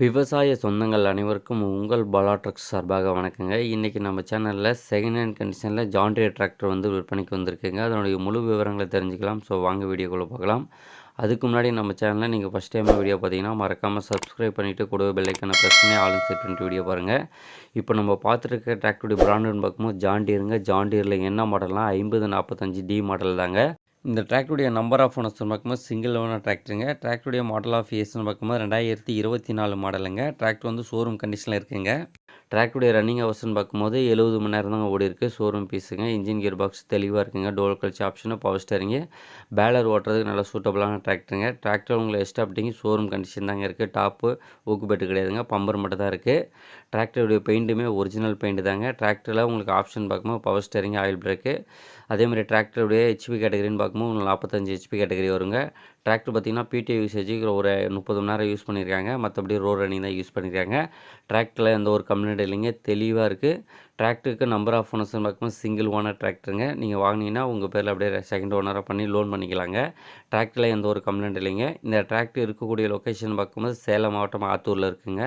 விவசாய சொந்தங்கள் அனைவருக்கும் உங்கள் பாலா ட்ரக்ஸ் சார்பாக வணக்கங்க. இன்றைக்கி நம்ம சேனலில் செகண்ட் ஹேண்ட் கண்டிஷனில் ஜான்டிய டிராக்டர் வந்து விற்பனைக்கு வந்திருக்குங்க. அதனுடைய முழு விவரங்களை தெரிஞ்சுக்கலாம். ஸோ வாங்க வீடியோக்குள்ளே பார்க்கலாம் அதுக்கு முன்னாடி நம்ம சேனலில் நீங்கள் ஃபஸ்ட் டைம் வீடியோ பார்த்தீங்கன்னா மறக்காமல் சப்ஸ்கிரைப் பண்ணிவிட்டு கூடவே பெல்லைக்கான பிரச்சனை ஆளும் செட் பண்ணிட்டு வீடியோ பாருங்கள் இப்போ நம்ம பார்த்துருக்க டிராக்டருடைய பிராண்டுன்னு பார்க்கும்போது ஜான்டியருங்க ஜான்டியரில் என்ன மாடல்னால் ஐம்பது நாற்பத்தஞ்சு டி மாடல் தாங்க. இந்த டிராக்டருடைய நம்பர் ஆஃப் ஓனர்ஸ்னு பார்க்கும்போது சிங்கிள் ஓனர் டிராக்டருங்க டிராக்டருடைய மாடல் ஆஃப் இயர்ஸ்னு பார்க்கும்போது ரெண்டாயிரத்தி இருபத்தி நாலு மாடலுங்க டிராக்டர் வந்து ஷோரூம் கண்டிஷனில் இருக்குங்க. டிராக்டருடைய ரன்னிங் அவர்ஸ்னு பார்க்கும்போது எழுபது மணி நேரம் தாங்க ஓடி இருக்குது ஷோரூம் பீஸுங்க இன்ஜின் கியர் பாக்ஸ் தெளிவாக இருக்குங்க. டோல் கழிச்சு ஆப்ஷனு பவர் ஸ்டேரிங்கு பேலர் ஓட்டுறதுக்கு நல்லா சூட்டபுளான டிராக்டருங்க டிராக்டர் உங்களை எஸ்டாப்டிங் ஷோரூம் கண்டிஷன் தாங்க இருக்குது டாப்பு ஊக்கு பெட்டு கிடையாதுங்க. பம்பர் மட்டும் தான் இருக்குது டிராக்டருடைய பெயிண்ட்டுமே ஒரிஜினல் பெயிண்ட் தாங்க. டிராக்டரில் உங்களுக்கு ஆப்ஷன் பார்க்கும்போது பவர் ஸ்டேரிங் ஆயில் பிரேக்கு அதேமாதிரி டிராக்டருடைய ஹெச்பி கேட்டகரின்னு பார்க்கும்போது உங்களுக்கு நாற்பத்தஞ்சு ஹெச்பி கேட்டகரி வருங்க. டிராக்டர் பார்த்திங்கன்னா பிடிஐ யூசேஜுக்கு ஒரு முப்பது மணி நேரம் யூஸ் பண்ணியிருக்காங்க. மற்றபடி ரோ ரன்னிங் தான் யூஸ் பண்ணியிருக்காங்க. டிராக்டரில் எந்த ஒரு கம்ப்ளைண்ட் இல்லைங்க. தெளிவாக இருக்குது டிராக்டருக்கு நம்பர் ஆஃப் ஓனர்ஸ்னு பார்க்கும்போது சிங்கிள் ஓனர் டிராக்டருங்க நீங்கள் வாங்கினீங்கன்னா உங்கள் பேரில் அப்படியே செகண்ட் ஓனராக பண்ணி லோன் பண்ணிக்கலாங்க. டிராக்டரில் எந்த ஒரு கம்ப்ளைண்ட் இல்லைங்க. இந்த டிராக்டர் இருக்கக்கூடிய லொக்கேஷன் பார்க்கும்போது சேலம் மாவட்டம் ஆத்தூரில் இருக்குங்க.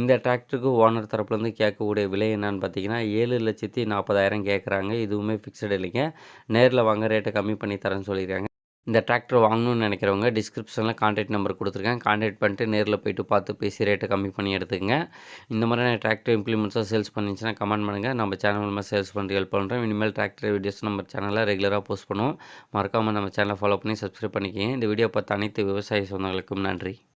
இந்த டிராக்டருக்கு ஓனர் தரப்புலேருந்து கேட்கக்கூடிய விலை என்னன்னு பார்த்தீங்கன்னா ஏழு லட்சத்தி நாற்பதாயிரம் கேட்குறாங்க. இதுவுமே ஃபிக்ஸடு இல்லைங்க. நேரில் வாங்க ரேட்டை கம்மி பண்ணி தரேன்னு சொல்லியிருக்காங்க. இந்த டிராக்டர் வாங்கணும்னு நினைக்கிறவங்க டிஸ்கிரிப்ஷனில் கான்டாக்ட் நம்பர் கொடுத்துருக்கேன். கான்டாக்ட் பண்ணிட்டு நேரில் போயிட்டு பார்த்து பேசி ரேட்டை கம்மி பண்ணி எடுத்துக்கங்க. இந்த மாதிரியான டிராக்டர் இம்ப்ளிமெண்ட்ஸாக சேல்ஸ் பண்ணிச்சுன்னா கமெண்ட் பண்ணுங்கள் நம்ம சேனல் மூலமாக சேல்ஸ் பண்ணுறது ஹெல்ப் பண்ணுறோம் இனிமேல் டிராக்டர் வீடியோஸ் நம்ம சேனலில் ரெகுலராக போஸ்ட் பண்ணுவோம். மறக்காமல் நம்ம சேனலை ஃபாலோ பண்ணி சப்ஸ்கிரைப் பண்ணிக்கிங்க. இந்த வீடியோ பார்த்த அனைத்து விவசாய சொந்தங்களுக்கும் நன்றி.